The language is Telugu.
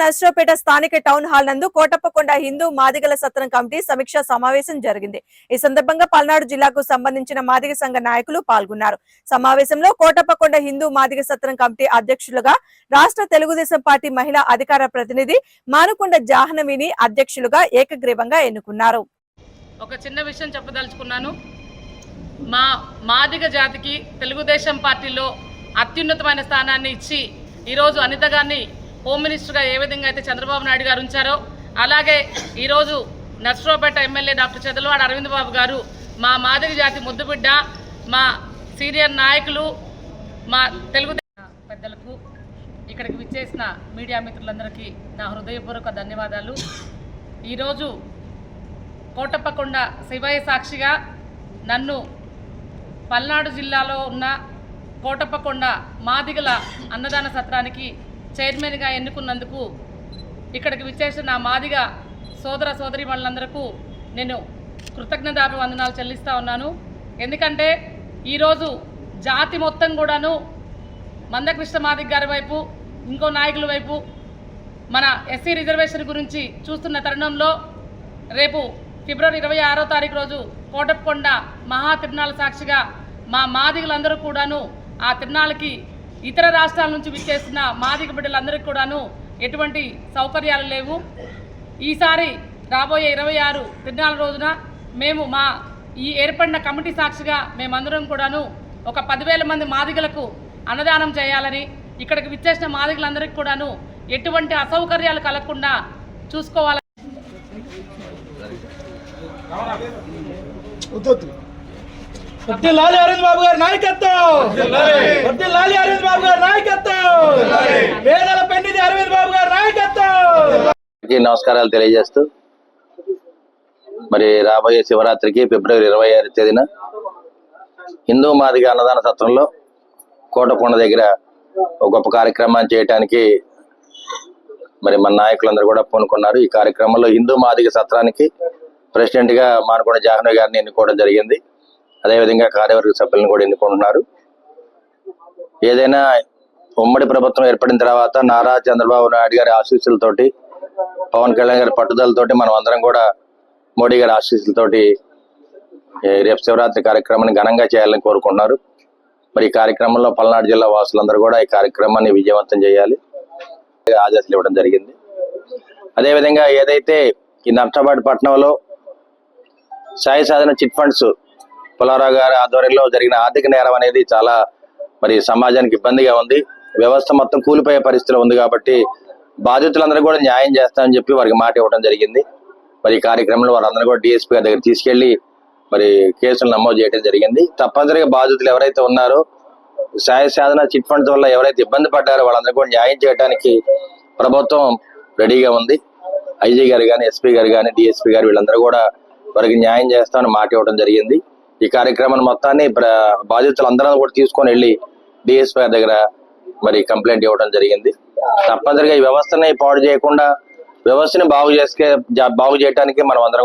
నర్సరావుపేట స్థానిక టౌన్ హాల్ నందు కోటప్పకొండ హిందూ మాదిగల సత్రం కమిటీ సమీక్షా సమావేశం జరిగింది. ఈ సందర్భంగా పల్నాడు జిల్లాకు సంబంధించిన మాదిగ సంఘ నాయకులు పాల్గొన్నారు. సమావేశంలో కోటప్పకొండ హిందూ మాదిగ సత్రం కమిటీ అధ్యక్షులుగా రాష్ట్ర తెలుగుదేశం పార్టీ మహిళా అధికార ప్రతినిధి మానుకొండ జాహ్నవిని అధ్యక్షులుగా ఏకగ్రీవంగా ఎన్నుకున్నారు. ఒక చిన్న విషయం చెప్పదలుచుకున్నాను. మా మాదిగ జాతికి తెలుగుదేశం పార్టీలో అత్యున్నతమైన స్థానాన్ని ఇచ్చి ఈరోజు అనిత గారిని హోమ్ మినిస్టర్గా ఏ విధంగా అయితే చంద్రబాబు నాయుడు గారు ఉంచారో అలాగే ఈరోజు నర్సరావుపేట ఎమ్మెల్యే డాక్టర్ చదలవాడ అరవింద్ బాబు గారు మా మాదిరి జాతి ముద్దుబిడ్డ మా సీనియర్ నాయకులు మా తెలుగు పెద్దలకు ఇక్కడికి విచ్చేసిన మీడియా మిత్రులందరికీ నా హృదయపూర్వక ధన్యవాదాలు. ఈరోజు కోటప్పకొండ శివయ్య సాక్షిగా నన్ను పల్నాడు జిల్లాలో ఉన్న కోటప్పకొండ మాదిగల అన్నదాన సత్రానికి చైర్మన్గా ఎన్నుకున్నందుకు ఇక్కడికి విచ్చేసిన నా మాదిగ సోదర సోదరి వాళ్ళందరకు నేను కృతజ్ఞతాభివందనాలు చెల్లిస్తూ ఉన్నాను. ఎందుకంటే ఈరోజు జాతి మొత్తం కూడాను మందకృష్ణ మాదిగ గారి వైపు ఇంకో నాయకుల వైపు మన ఎస్సీ రిజర్వేషన్ గురించి చూస్తున్న తరుణంలో రేపు ఫిబ్రవరి ఇరవై ఆరో తారీఖు రోజు కోటప్పకొండ మహా తిరునాళ్ళ సాక్షిగా మా మాదిగలందరూ కూడాను ఆ తిరునాళ్ళకి ఇతర రాష్ట్రాల నుంచి విచ్చేస్తున్న మాదిగ బిడ్డలందరికీ కూడాను ఎటువంటి సౌకర్యాలు లేవు. ఈసారి రాబోయే ఇరవై ఆరు తిరునాళ్ళ రోజున మేము మా ఈ ఏర్పడిన కమిటీ సాక్షిగా మేమందరం కూడాను ఒక పదివేల మంది మాదిగలకు అన్నదానం చేయాలని ఇక్కడికి విచ్చేసిన మాదిగలందరికీ కూడాను ఎటువంటి అసౌకర్యాలు కలగకుండా అరవింద్ బాబు గారి నాయకత్వం! బాబు గారు నాయకత్వం. పేదల పెన్నిది అరవింద్ బాబు గారు నాయకత్వం. నమస్కారాలు తెలియజేస్తూ మరి రాబోయే శివరాత్రికి ఫిబ్రవరి ఇరవై ఆరు తేదీన హిందూ మాదిగ అన్నదాన సత్రంలో కోటకొండ దగ్గర ఒక గొప్ప కార్యక్రమాన్ని చేయడానికి మరి మన నాయకులందరూ కూడా పూనుకున్నారు. ఈ కార్యక్రమంలో హిందూ మాదిగ సత్రానికి ప్రెసిడెంట్గా మానకొండ జాహ్నవి గారిని ఎన్నుకోవడం జరిగింది. అదేవిధంగా కార్యవర్గ సభ్యులను కూడా ఎన్నుకుంటున్నారు. ఏదైనా ఉమ్మడి ప్రభుత్వం ఏర్పడిన తర్వాత నారా చంద్రబాబు నాయుడు గారి ఆశీస్సులతోటి పవన్ కళ్యాణ్ గారి పట్టుదలతోటి మనం అందరం కూడా మోడీ గారి ఆశీస్సులతోటి రేపు శివరాత్రి కార్యక్రమాన్ని ఘనంగా చేయాలని కోరుకుంటున్నారు. మరి ఈ కార్యక్రమంలో పల్నాడు జిల్లా వాసులందరూ కూడా ఈ కార్యక్రమాన్ని విజయవంతం చేయాలి. ఆదేశాలు ఇవ్వడం జరిగింది. అదేవిధంగా ఏదైతే ఈ నర్సాబాద్ పట్టణంలో సాయి సాధన చిట్ ఫండ్స్ పులారావు గారి ఆధ్వర్యంలో జరిగిన ఆర్థిక నేరం అనేది చాలా మరి సమాజానికి ఇబ్బందిగా ఉంది. వ్యవస్థ మొత్తం కూలిపోయే పరిస్థితిలో ఉంది కాబట్టి బాధితులందరూ కూడా న్యాయం చేస్తామని చెప్పి వారికి మాట ఇవ్వడం జరిగింది. మరి ఈ కార్యక్రమంలో వారందరూ కూడా డిఎస్పీ గారి దగ్గర తీసుకెళ్ళి మరి కేసులు నమోదు చేయడం జరిగింది. తప్పనిసరిగా బాధితులు ఎవరైతే ఉన్నారో సాయ సాధన చిట్ ఫండ్స్ వల్ల ఎవరైతే ఇబ్బంది పడ్డారో వాళ్ళందరూ కూడా న్యాయం చేయడానికి ప్రభుత్వం రెడీగా ఉంది. ఐజీ గారు కానీ ఎస్పీ గారు కానీ డిఎస్పీ గారు వీళ్ళందరూ కూడా వారికి న్యాయం చేస్తామని మాట ఇవ్వడం జరిగింది. ఈ కార్యక్రమాన్ని మొత్తాన్ని ప్ర- బాధితులందరూ కూడా తీసుకొని వెళ్ళి డిఎస్పీ దగ్గర మరి కంప్లైంట్ ఇవ్వడం జరిగింది. తప్పనిసరిగా ఈ వ్యవస్థని పాడు చేయకుండా వ్యవస్థని బాగు చేసుకే బాగు చేయడానికి మనం అందరం కూడా